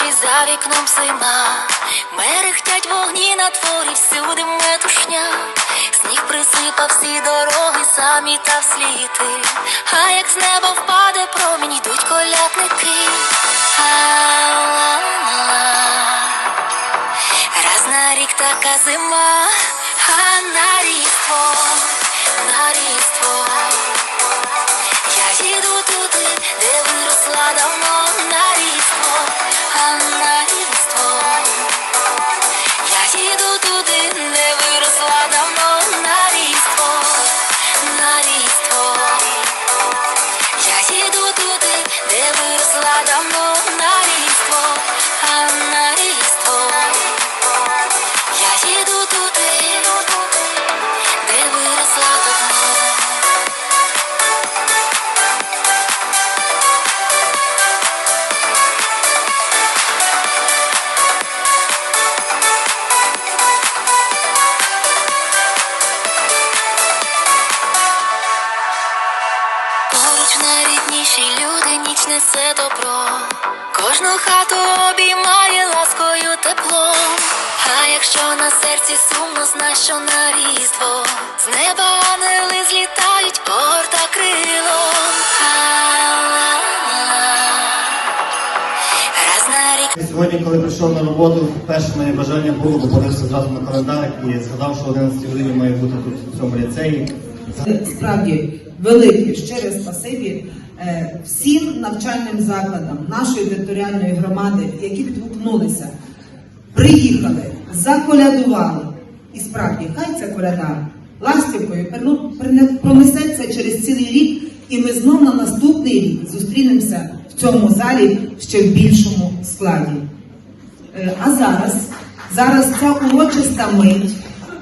ночі за вікном зима, мерехтять вогні на творі, всюди метушня, сніг присипав всі дороги, самі та всліти, а як з неба впаде промінь, йдуть колядники. Раз на рік така зима, несе добро. Кожну хату обіймає ласкою тепло. А якщо на серці сумно, знай, що на різдво з неба ангели злітають, порта крилом. Раз на рік Сьогодні, коли прийшов на роботу, перше моє бажання було, бо подивився зразу на календар і згадав, що 11 годині має бути тут в цьому ліцеї. справді велике щире спасибі всім навчальним закладам нашої територіальної громади, які відгукнулися, приїхали, заколядували. І справді, хай ця коляда ластівкою пронесеться через цілий рік, і ми знов на наступний рік зустрінемося в цьому залі ще в більшому складі. Е, А зараз, зараз ця урочиста мить,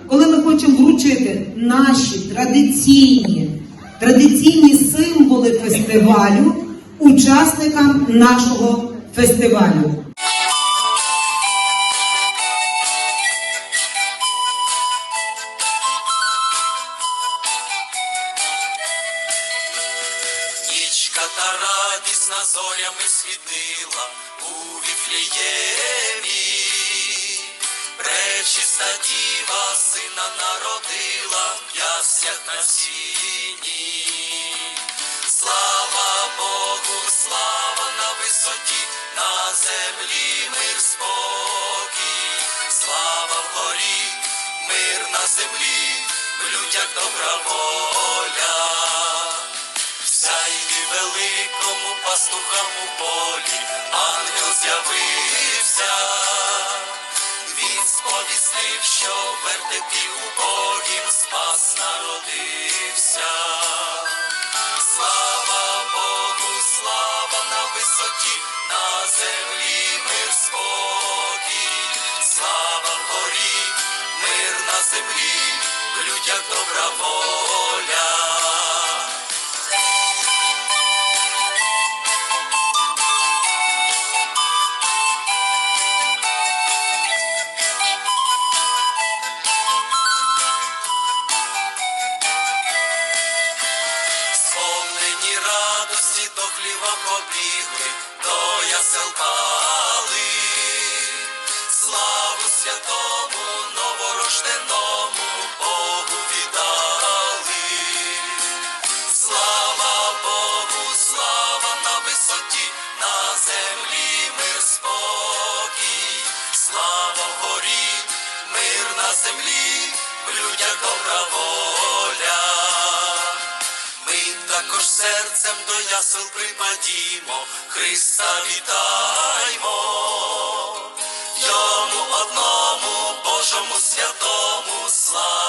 коли ми хочемо вручити наші традиційні, традиційні символи фестивалю учасникам нашого фестивалю. Нічка та радісна зорями світила у віфліємі. Пречиста діва сина народила в яснях на сіні. Слава Богу, слава на висоті, на землі мир спокій. Слава вгорі, мир на землі, в людях добра воля. Сяйві великому пастухам у полі, що в вертепі убогім спас народився. Слава Богу, слава на висоті, на землі мир спокій, слава горі, мир на землі, в людях добра воля. Радості до хліва побігли, до ясел пали. Славу святому новорожденому Богу віддали. Слава Богу, слава на висоті, на землі мир спокій. Слава вгорі, мир на землі, також серцем до ясел припадімо, Христа вітаймо, йому одному Божому святому славу.